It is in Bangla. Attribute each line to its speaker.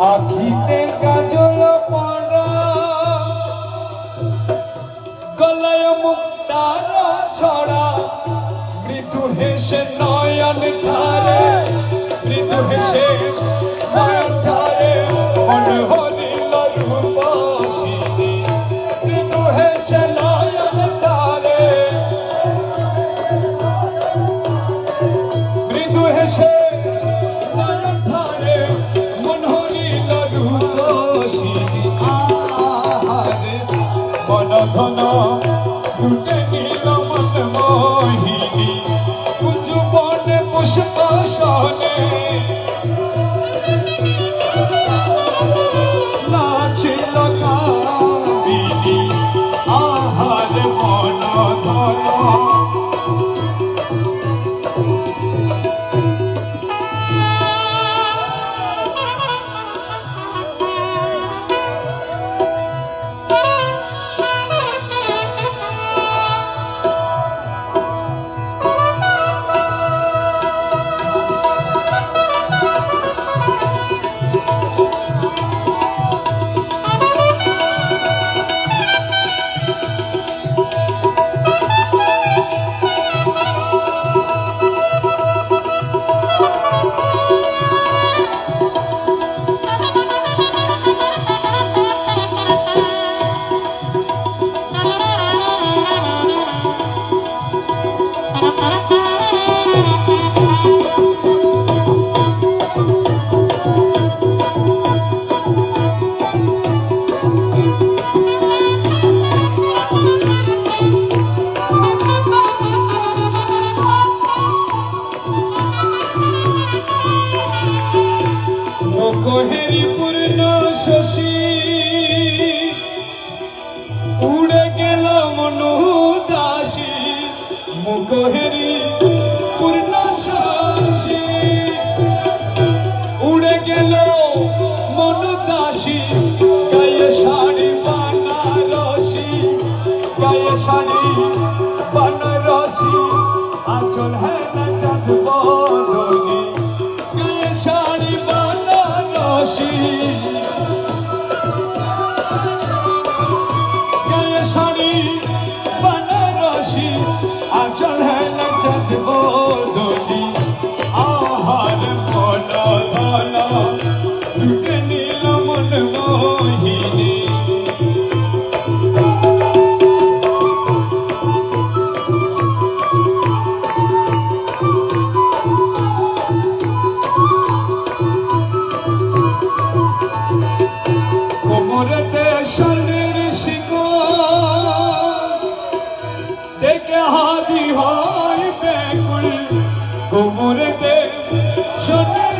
Speaker 1: আখিতে কাজল পড়া। গলায় মুক্তার ছড়া। মৃদু হেসে নয়ন ধারে মৃদু হেসে সাধন। লুটে গেল মন মোহিনী। কুঞ্জবনে পুষ্প সনে পেশানি বনরসি আচল হ্যাঁ চাঁদ বদনি গায়ে শাড়ি বনরসি।